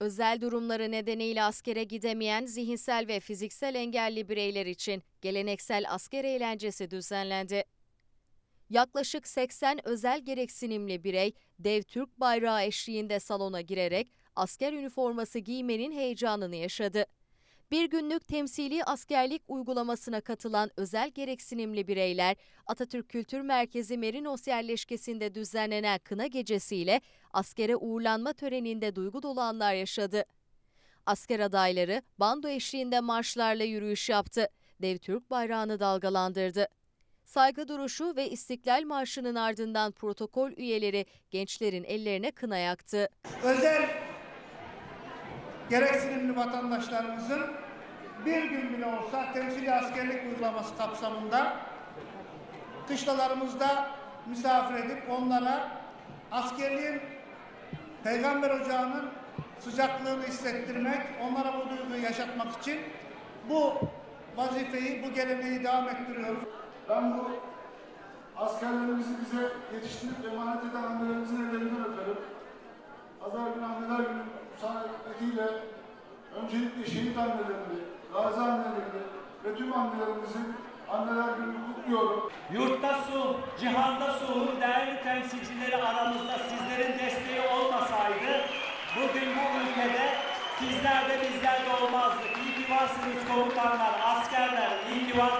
Özel durumları nedeniyle askere gidemeyen zihinsel ve fiziksel engelli bireyler için geleneksel asker eğlencesi düzenlendi. Yaklaşık 80 özel gereksinimli birey dev Türk bayrağı eşliğinde salona girerek asker üniforması giymenin heyecanını yaşadı. Bir günlük temsili askerlik uygulamasına katılan özel gereksinimli bireyler Atatürk Kültür Merkezi Merinos yerleşkesinde düzenlenen kına gecesiyle askere uğurlanma töreninde duygu dolu anlar yaşadı. Asker adayları bando eşliğinde marşlarla yürüyüş yaptı. Dev Türk bayrağını dalgalandırdı. Saygı duruşu ve İstiklal Marşı'nın ardından protokol üyeleri gençlerin ellerine kına yaktı. özel gereksinimli vatandaşlarımızın bir gün bile olsa temsili askerlik uygulaması kapsamında kışlalarımızda misafir edip onlara askerliğin peygamber ocağının sıcaklığını hissettirmek, onlara bu duyguyu yaşatmak için bu vazifeyi, bu geleneği devam ettiriyoruz. Ben bu askerlerimizi bize yetiştirip emanet eden annelerimizin ellerinden öperim. Pazar öncelikle şehit annelerini, gazi annelerini ve tüm annelerimizin anneler gününü kutluyorum. Yurtta sulh, cihanda sulhun değerli temsilcileri aramızda sizlerin desteği olmasaydı bugün bu ülkede sizler de bizler de olmazdık. İyi ki varsınız komutanlar, askerler, iyi ki varsınız.